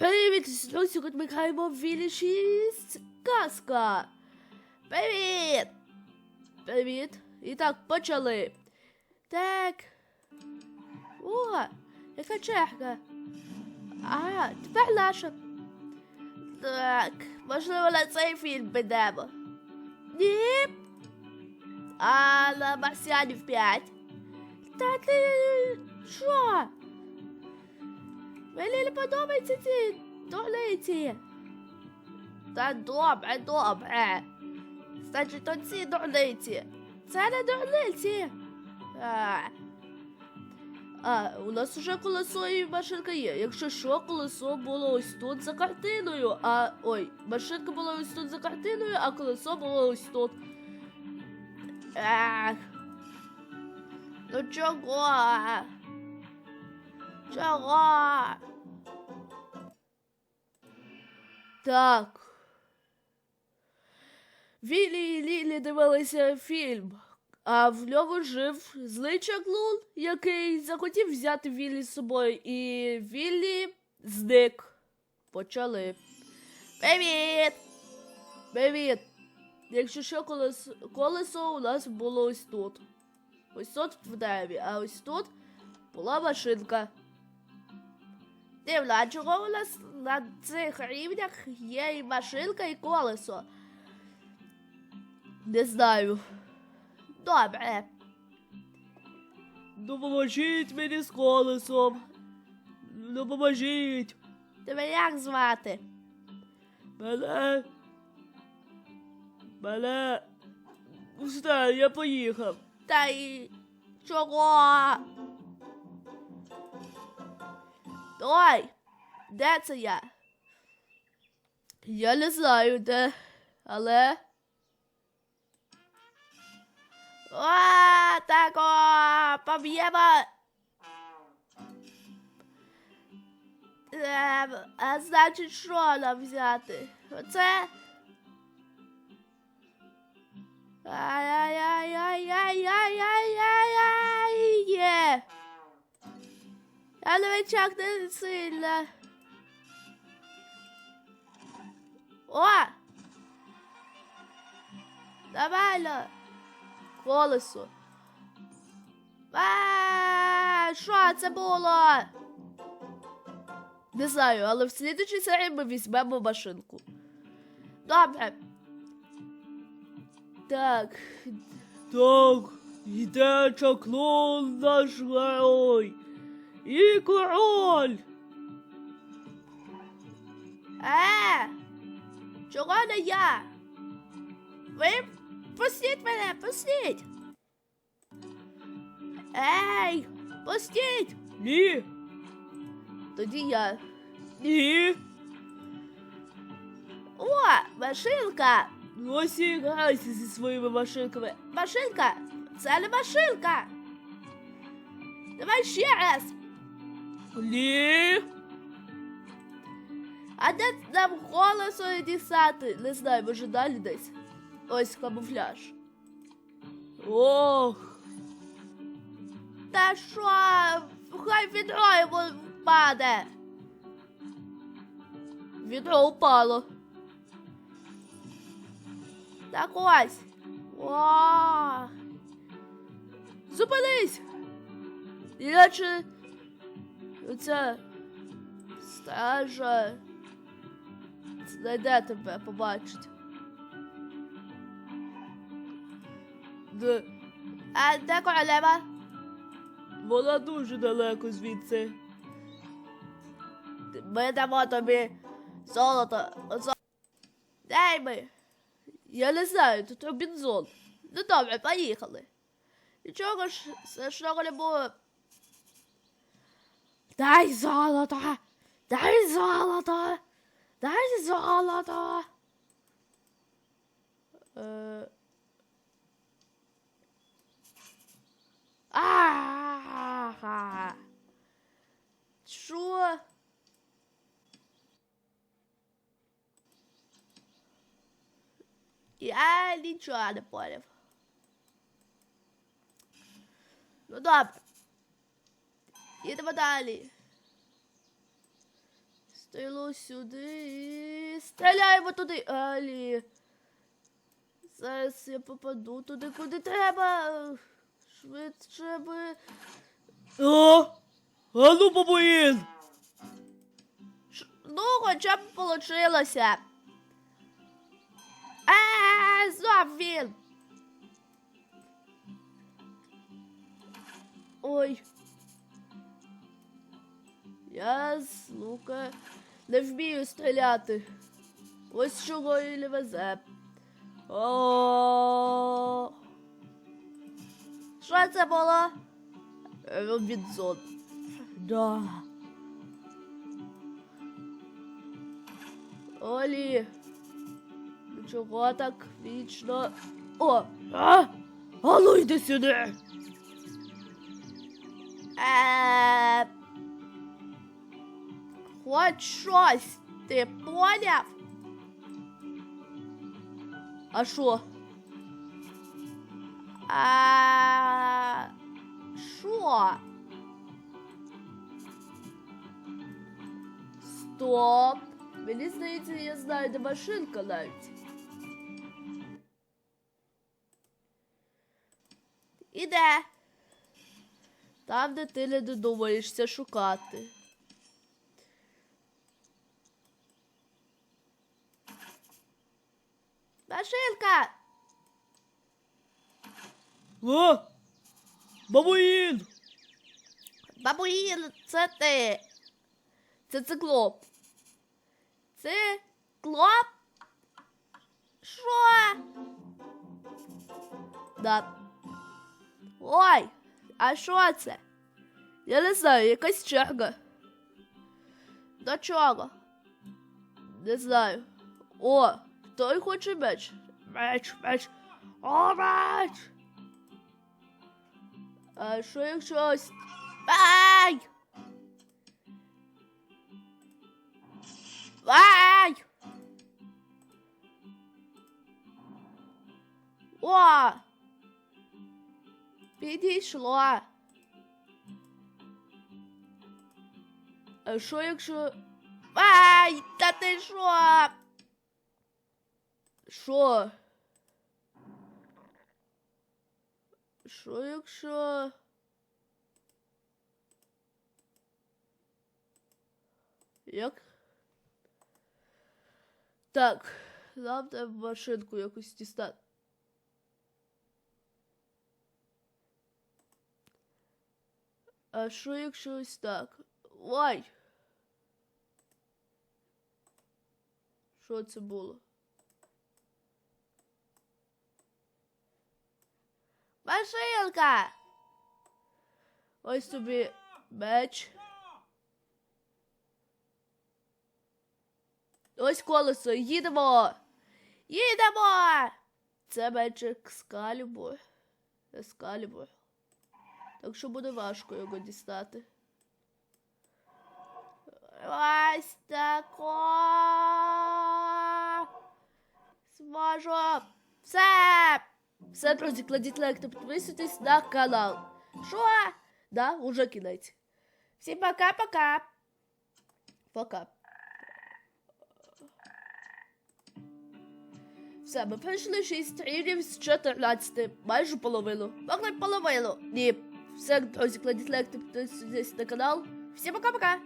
Привіт! Ну, сьогодні ми граємо в Вілі 6 казка. Привіт! Привіт! І так, почали. Так. О, яка чехка. А, тепер наша. Так, можливо, на цей фільм підемо. Ні. А на Марсіанів 5. Та ти що? Мені не подобаються ці дурниці. Та добре, добре. Значить, оці дурниці. Це не дурниці. А, а, у нас уже колесо і машинка є. Якщо що, колесо було ось тут за картиною. А ой, машинка була ось тут за картиною, а колесо було ось тут. Ех. Ну чого? Чого? Так. Віллі і Лілі дивилися фільм, а в ньому жив злий чаклун, який захотів взяти Віллі з собою, і Віллі зник. Почали. Привіт! Привіт! Якщо що, колесо, колесо у нас було ось тут. Ось тут в дереві, а ось тут була машинка. Дивно, а чого у нас на цих рівнях є і машинка, і колесо? Не знаю. Добре. Допоможіть мені з колесом. Допоможіть. Тебе як звати? Мене. Мене. Все, я поїхав. Та й чого? Ой, де це я? Я не знаю де, але. О, так поб'ємо. Ем, а значить, що нам взяти? Оце? Ай-яй-яй-яй-яй-яй-яй-яй. Нормально. Колесо. А, що це було? Не знаю, але в слідчій серії ми візьмемо машинку. Добре. Так. Так, йде чаклун наш герой. І король. Е, чого не я? Ви пустіть мене, пустіть. Ей, пустіть. Ні. Тоді я. Ні. О, машинка. Ну ось і грайся зі своїми машинками. Машинка? Це не машинка. Давай ще раз. Ні. А де нам голосу дістати? Не знаю, може далі десь. Ось камуфляж. Ох. Та що? Хай відро йому впаде. Відро упало. Так ось. О! Зупинись! Іначе оця стража знайде тебе, побачить. Де? А де королева? Вона дуже далеко звідси. Ми дамо тобі золото. Зо... Дай ми. Я не знаю, тут Робінзон. Ну добре, поїхали. Нічого ж страшного не було. Дай золото! Дай золото! Дай золото! Е... Ага. Що? Я нічого не поняв. Ну добре. Їдемо далі. Стрілу сюди стріляємо туди. Алі. Зараз я попаду туди, куди треба. Швидше би. О! А ну, бабуїн! Ш- Ну, хоча б получилося. Е, знов він. Ой. Я з лука не вмію стріляти. Ось чого і не везе. О. Що це було? Робінзон. Да. Олі. Ну чого так вічно? О! А? А ну йди сюди! Е... Хоч щось, ти поняв? А що? А... Що? Стоп. Мені здається, я знаю, де машинка навіть. Іде. Там, де ти не додумаєшся шукати. Машинка! О! Бабуїн! Бабуїн, це ти. Це циклоп. Це клоп? Що? Да. Ой, а що це? Я не знаю, якась черга. До чого? Не знаю. О, той хоче меч. Меч, меч. О, меч! А що якщо Ай! Ай! О! Підійшло. А що якщо. Ай! Та ти що? Що? Що якщо. Як? Так, нам треба машинку якусь дістати. А що якщо ось так? Ой! Що це було? Машинка! Ось тобі меч. Ось колесо, їдемо! Їдемо! Це меч Екскалібур. Ескалібур. Так що буде важко його дістати. Ось тако. Зможу. Все! Все, друзі, кладіть лайк та підписуйтесь на канал. Що? Да, уже кінець. Всім пока-пока. Пока. Все, ми пройшли 6 рівнів з 14, майже половину. Могли половину. Ні. Все, друзі, кладіть лайк та підписуйтесь на канал. Всім пока-пока.